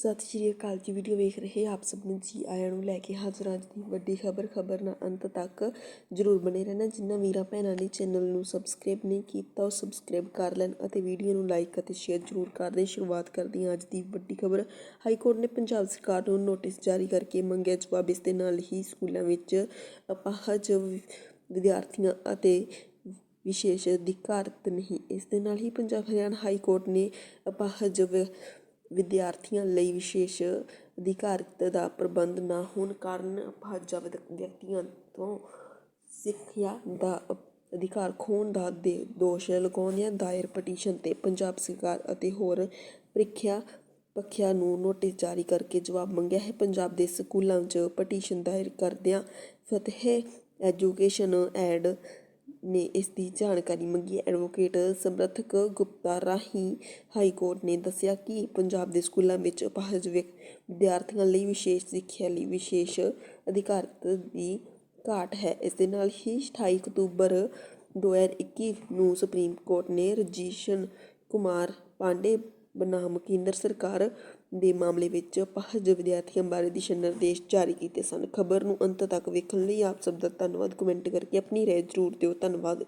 ਸਤਿ ਸ਼੍ਰੀ ਅਕਾਲ ਜੀ, ਵੀਡੀਓ ਵੇਖ ਰਹੇ ਆਪ ਸਭ ਨੂੰ ਜੀ, ਆਇਆਂ ਨੂੰ ਲੈ ਕੇ ਹਾਜ਼ਰ ਅੱਜ ਦੀ ਵੱਡੀ ਖਬਰ ਖਬਰ ਨਾਲ ਅੰਤ ਤੱਕ ਜਰੂਰ ਬਣੇ ਰਹਿਣਾ। ਜਿਨ੍ਹਾਂ ਵੀਰਾਂ ਭੈਣਾਂ ਨੇ ਚੈਨਲ ਨੂੰ ਸਬਸਕ੍ਰਾਈਬ ਨਹੀਂ ਕੀਤਾ, ਉਹ ਸਬਸਕ੍ਰਾਈਬ ਕਰ ਲੈਣ ਅਤੇ ਵੀਡੀਓ ਨੂੰ ਲਾਈਕ ਅਤੇ ਸ਼ੇਅਰ ਜਰੂਰ ਕਰ ਦੇਣ। ਸ਼ੁਰੂਆਤ ਕਰਦੇ ਹਾਂ ਅੱਜ ਦੀ ਵੱਡੀ ਖਬਰ। ਹਾਈ ਕੋਰਟ ਨੇ ਪੰਜਾਬ ਸਰਕਾਰ ਨੂੰ ਨੋਟਿਸ ਜਾਰੀ ਕਰਕੇ ਮੰਗਿਆ ਜਵਾਬ। ਇਸ ਦੇ ਨਾਲ ਹੀ ਸਕੂਲਾਂ ਵਿੱਚ ਅਪਾਹਜ ਵਿਦਿਆਰਥੀਆਂ ਅਤੇ ਵਿਸ਼ੇਸ਼ ਅਧਿਕਾਰਤ ਨਹੀਂ। ਇਸ ਦੇ ਨਾਲ ਹੀ ਪੰਜਾਬ ਹਰਿਆਣਾ ਹਾਈ ਕੋਰਟ ਨੇ ਅਪਾਹਜ ਵਿ- ਵਿਦਿਆਰਥੀਆਂ ਲਈ ਵਿਸ਼ੇਸ਼ ਅਧਿਕਾਰਤ ਦਾ ਪ੍ਰਬੰਧ ਨਾ ਹੋਣ ਕਾਰਨ ਅਪਾਹਜ ਵਿਅਕਤੀਆਂ ਤੋਂ ਸਿੱਖਿਆ ਦਾ ਅ- ਅਧਿਕਾਰ ਖੋਹਣ ਦਾ ਦੇ ਦੋਸ਼ ਲਗਾਉਂਦਿਆਂ ਦਾਇਰ ਪਟੀਸ਼ਨ ਤੇ ਪੰਜਾਬ ਸਰਕਾਰ ਅਤੇ ਹੋਰ ਪ੍ਰੀਖਿਆ ਪੱਖੀਆਂ ਨੂੰ ਨੋਟਿਸ ਜਾਰੀ ਕਰਕੇ ਜਵਾਬ ਮੰਗਿਆ ਹੈ। ਪੰਜਾਬ ਦੇ ਸਕੂਲਾਂ 'ਚ ਪਟੀਸ਼ਨ ਦਾਇਰ ਕਰਦਿਆਂ ਫਤਿਹ ਐਜੂਕੇਸ਼ਨ ਐਡ ਨੇ ਇਸ ਦੀ ਜਾਣਕਾਰੀ ਮੰਗੀ। ਐਡਵੋਕੇਟ ਸਮਰਥਕ ਗੁਪਤਾ ਰਾਹੀਂ ਹਾਈ ਕੋਰਟ ਨੇ ਦੱਸਿਆ ਕਿ ਪੰਜਾਬ ਦੇ ਸਕੂਲਾਂ ਵਿੱਚ ਅਪਾਹਜ ਵਿਅਕ- ਵਿਦਿਆਰਥੀਆਂ ਲਈ ਵਿਸ਼ੇਸ਼ ਸਿੱਖਿਆ ਲਈ ਵਿਸ਼ੇਸ਼ ਅਧਿਕਾਰਤ ਦੀ ਘਾਟ ਹੈ। ਇਸ ਦੇ ਨਾਲ ਹੀ 28 ਅਕਤੂਬਰ 2021 ਨੂੰ ਸੁਪਰੀਮ ਕੋਰਟ ਨੇ ਰਜੀਸ਼ਨ ਕੁਮਾਰ ਪਾਂਡੇ ਬਨਾਮ ਕੇਂਦਰ ਸਰਕਾਰ ਦੇ ਮਾਮਲੇ ਵਿੱਚ ਅਪਾਹਜ ਵਿਦਿਆਰਥੀਆਂ ਬਾਰੇ ਦਿਸ਼ਾ ਨਿਰਦੇਸ਼ ਜਾਰੀ ਕੀਤੇ ਸਨ। ਖਬਰ ਨੂੰ ਅੰਤ ਤੱਕ ਵੇਖਣ ਲਈ ਆਪ ਸਭ ਦਾ ਧੰਨਵਾਦ। ਕਮੈਂਟ ਕਰਕੇ ਆਪਣੀ ਰਾਏ ਜ਼ਰੂਰ ਦਿਓ। ਧੰਨਵਾਦ।